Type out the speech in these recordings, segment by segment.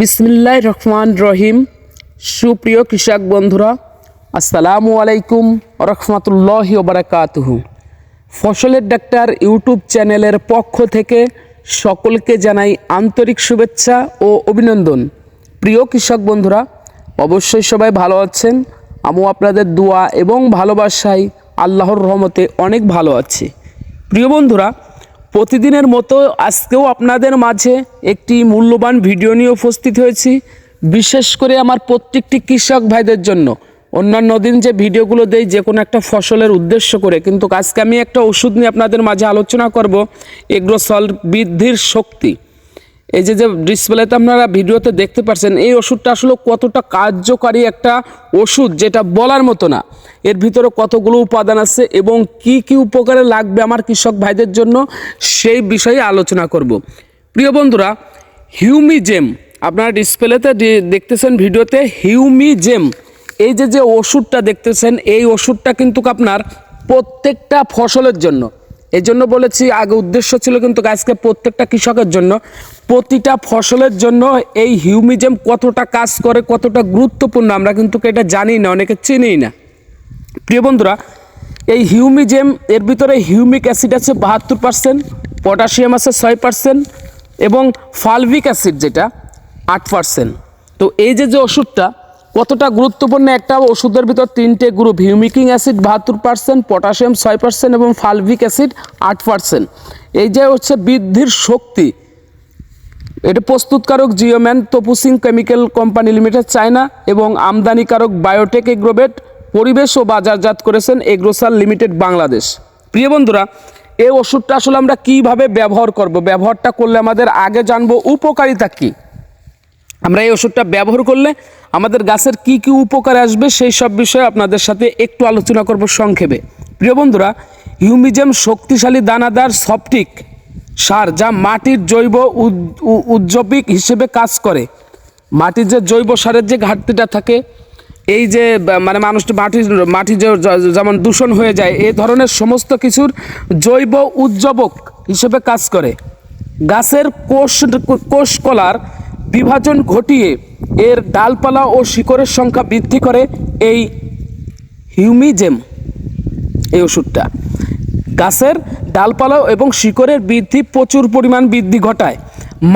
বিসমিল্লাহ রহমান রহিম। সুপ্রিয় কৃষক বন্ধুরা, আসসালামু আলাইকুম রহমতুল্লাহি ওবরাকাতুহু ফসলের ডাক্তার ইউটিউব চ্যানেলের পক্ষ থেকে সকলকে জানাই আন্তরিক শুভেচ্ছা ও অভিনন্দন। প্রিয় কৃষক বন্ধুরা, অবশ্যই সবাই ভালো আছেন। আমিও আপনাদের দোয়া এবং ভালোবাসায় আল্লাহর রহমতে অনেক ভালো আছি। প্রিয় বন্ধুরা প্রতিদিনের মতো আজকেও আপনাদের মাঝে একটি মূল্যবান ভিডিও নিয়ে উপস্থিত হয়েছি, বিশেষ করে আমার প্রত্যেকটি কৃষক ভাইদের জন্য। অন্যান্য দিন যে ভিডিওগুলো দেই, যে কোনো একটা ফসলের উদ্দেশ্য করে, কিন্তু আজকে আমি একটা ওষুধ নিয়ে আপনাদের মাঝে আলোচনা করব, এগ্রোসল বৃদ্ধির শক্তি। এই যে যে ডিসপ্লেতে আপনারা ভিডিওতে দেখতে পাচ্ছেন এই ওষুধটা আসলে কতটা কার্যকারী একটা ওষুধ যেটা বলার মতো না। এর ভিতরে কতগুলো উপাদান আছে এবং কি কি উপকারে লাগবে আমার কৃষক ভাইদের জন্য সেই বিষয়ে আলোচনা করব। প্রিয় বন্ধুরা হিউমিজেম আপনারা ডিসপ্লেতে দেখতেছেন ভিডিওতে হিউমিজেম এই যে যে ওষুধটা দেখতেছেন, এই ওষুধটা কিন্তু আপনার প্রত্যেকটা ফসলের জন্য। এই জন্য বলেছি, আগে উদ্দেশ্য ছিল কিন্তু আজকে প্রত্যেকটা কৃষকের জন্য, প্রতিটা ফসলের জন্য এই হিউমিজেম কতটা কাজ করে, কতটা গুরুত্বপূর্ণ আমরা কিন্তু এটা জানি না, অনেকে চিনি না। প্রিয় বন্ধুরা, এই হিউমিজেম, এর ভিতরে হিউমিক অ্যাসিড আছে বাহাত্তর পার্সেন্ট, পটাশিয়াম আছে ছয় পার্সেন্ট এবং ফালভিক অ্যাসিড যেটা আট পার্সেন্ট। তো এই যে যে ওষুধটা কতটা গুরুত্বপূর্ণ একটা ওষুধের ভিতর তিনটে গ্রুপ, হিউমিকিং অ্যাসিড বাহাত্তর পার্সেন্ট পটাশিয়াম ছয় পার্সেন্ট এবং ফালভিক অ্যাসিড আট পার্সেন্ট এই যে হচ্ছে বৃদ্ধির শক্তি, এটা প্রস্তুতকারক জিওম্যান তপুসিং কেমিক্যাল কোম্পানি লিমিটেড চায়না এবং আমদানিকারক বায়োটেক এগ্রোবেট পরিবেশ ও বাজারজাত করেছেন এগ্রোসাল লিমিটেড বাংলাদেশ। প্রিয় বন্ধুরা, এই ওষুধটা আসলে আমরা কীভাবে ব্যবহার করব? ব্যবহারটা করলে আমাদের আগে জানব উপকারিতা কী? আমরা এই ওষুধটা ব্যবহার করলে আমাদের গাছের কি কি উপকার আসবে সেই সব বিষয়ে আপনাদের সাথে একটু আলোচনা করব সংক্ষেপে। প্রিয় বন্ধুরা, হিউমিজেম শক্তিশালী দানাদার সফটিক সার যা মাটির জৈব উদ- হিসেবে কাজ করে। মাটির যে জৈব সারের যে ঘাটতিটা থাকে, এই যে মানে মানুষ মাটি মাটি যেমন দূষণ হয়ে যায় এই ধরনের সমস্ত কিছুর জৈব উজ্জীবক হিসেবে কাজ করে। গাছের কোষ কোষ কলার বিভাজন ঘটিয়ে এর ডালপালা ও শিকড়ের সংখ্যা বৃদ্ধি করে এই হিউমিজেম, এই ওষুধটা। গাছের ডালপালা এবং শিকড়ের বৃদ্ধি প্রচুর পরিমাণ বৃদ্ধি ঘটায়।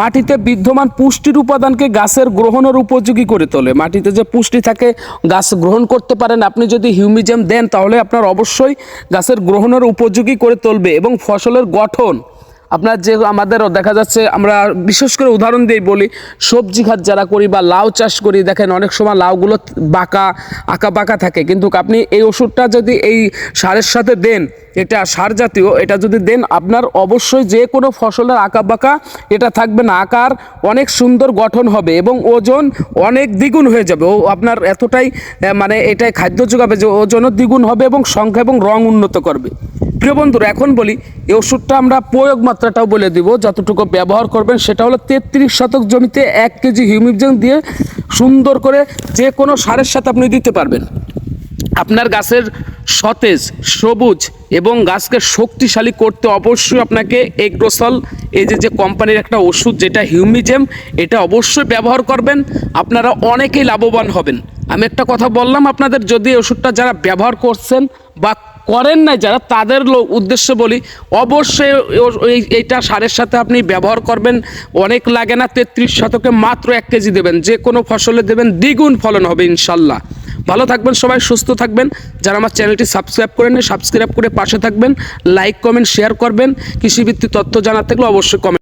মাটিতে বিদ্যমান পুষ্টির উপাদানকে গাছের গ্রহণের উপযোগী করে তোলে। মাটিতে যে পুষ্টি থাকে, গাছ গ্রহণ করতে পারেন। আপনি যদি হিউমিজেম দেন, তাহলে আপনার অবশ্যই গাছের গ্রহণের উপযোগী করে তুলবে এবং ফসলের গঠন আপনার যে আমাদের দেখা যাচ্ছে, আমরা বিশেষ করে উদাহরণ দিয়ে বলি, সবজি খাত যারা করি বা লাউ চাষ করি, দেখেন অনেক সময় লাউগুলো বাঁকা, আঁকা বাঁকা থাকে। কিন্তু আপনি এই ওষুধটা যদি এই সারের সাথে দেন, এটা সার জাতীয়, এটা যদি দেন, আপনার অবশ্যই যে কোনো ফসলের আঁকা বাঁকা এটা থাকবে না। আকার অনেক সুন্দর গঠন হবে এবং ওজন অনেক দ্বিগুণ হয়ে যাবে। ও আপনার এতটাই মানে এটাই খাদ্য যোগাবে যে ওজনও দ্বিগুণ হবে এবং সংখ্যা এবং রং উন্নত করবে। প্রিয় বন্ধুরা, এখন বলি, এই ওষুধটা আমরা প্রয়োগ মাত্রাটাও বলে দিব। যতটুকু ব্যবহার করবেন, সেটা হলো তেত্রিশ শতক জমিতে এক কেজি হিউমিকজেন দিয়ে সুন্দর করে যে কোনো সারের সাথে আপনি দিতে পারবেন। আপনার গাছের সতেজ, সবুজ এবং গাছকে শক্তিশালী করতে অবশ্যই আপনাকে এগ্রোসল, এই যে যে কোম্পানির একটা ওষুধ, যেটা হিউমিজেম, এটা অবশ্যই ব্যবহার করবেন। আপনারা অনেকেই লাভবান হবেন। আমি একটা কথা বললাম আপনাদের, যদি ওষুধটা যারা ব্যবহার করছেন বা করেন নাই যারা, তাদের লো- উদ্দেশ্যে বলি, অবশ্যই এইটা সারের সাথে আপনি ব্যবহার করবেন। অনেক লাগে না, তেত্রিশ শতকে মাত্র এক কেজি দেবেন। যে কোনো ফসলে দেবেন, দ্বিগুণ ফলন হবে ইনশাল্লাহ। ভালো থাকবেন সবাই, সুস্থ থাকবেন। যারা আমার চ্যানেলটি সাবস্ক্রাইব করেন সাবস্ক্রাইব করে পাশে থাকবেন। লাইক, কমেন্ট, শেয়ার করবেন। কৃষিভিত্তিক তথ্য জানার থাকলে অবশ্যই কমেন্ট